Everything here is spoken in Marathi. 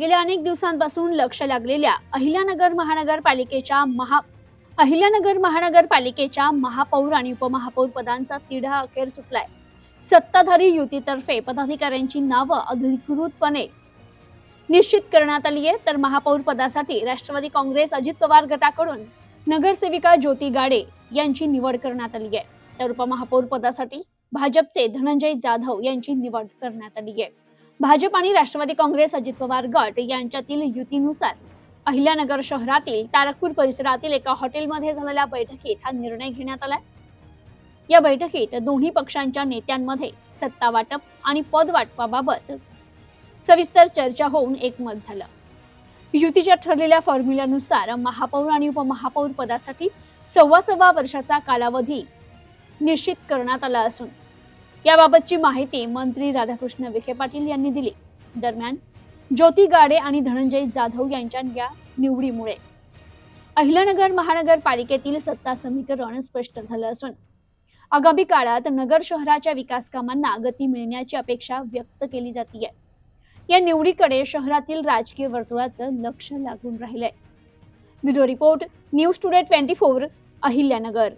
गेल्या अनेक दिवसांपासून लक्ष लागलेल्या अहिल्यानगर महानगरपालिकेच्या महा अहिल्यानगर महानगरपालिकेच्या महापौर आणि उपमहापौर पदांचा तिढा अखेर सुटलाय. सत्ताधारी युतीतर्फे पदाधिकाऱ्यांची नावं अधिकृतपणे निश्चित करण्यात आली आहे तर महापौर पदासाठी राष्ट्रवादी काँग्रेस अजित पवार गटाकडून नगरसेविका ज्योती गाडे यांची निवड करण्यात आली आहे. तर उपमहापौर पदासाठी भाजपचे धनंजय जाधव यांची निवड करण्यात आली आहे. भाजप आणि राष्ट्रवादी काँग्रेस अजित पवार गट यांच्यातील युतीनुसार अहिल्यानगर शहरातील तारकपूर परिसरातील एका हॉटेलमध्ये झालेल्या बैठकीत हा निर्णय घेण्यात आलाय. या बैठकीत दोन्ही पक्षांच्या नेत्यांमध्ये सत्ता वाटप आणि पद वाटपाबाबत सविस्तर चर्चा होऊन एकमत झालं. युतीच्या ठरलेल्या फॉर्म्युल्यानुसार महापौर आणि उपमहापौर पदासाठी सव्वा सव्वा वर्षाचा कालावधी निश्चित करण्यात आला असून याबाबतची माहिती मंत्री राधाकृष्ण विखे पाटील यांनी दिली. दरम्यान ज्योती गाडे आणि धनंजय जाधव यांच्या या निवडीमुळे अहिल्यानगर महानगरपालिकेतील सत्ता समीकरण स्पष्ट झालं असून आगामी काळात नगर शहराच्या विकास कामांना गती मिळण्याची अपेक्षा व्यक्त केली जाते या निवडीकडे शहरातील राजकीय वर्तुळाचं लक्ष लागून राहिलंय. Bureau report news today twenty four Ahilyanagar.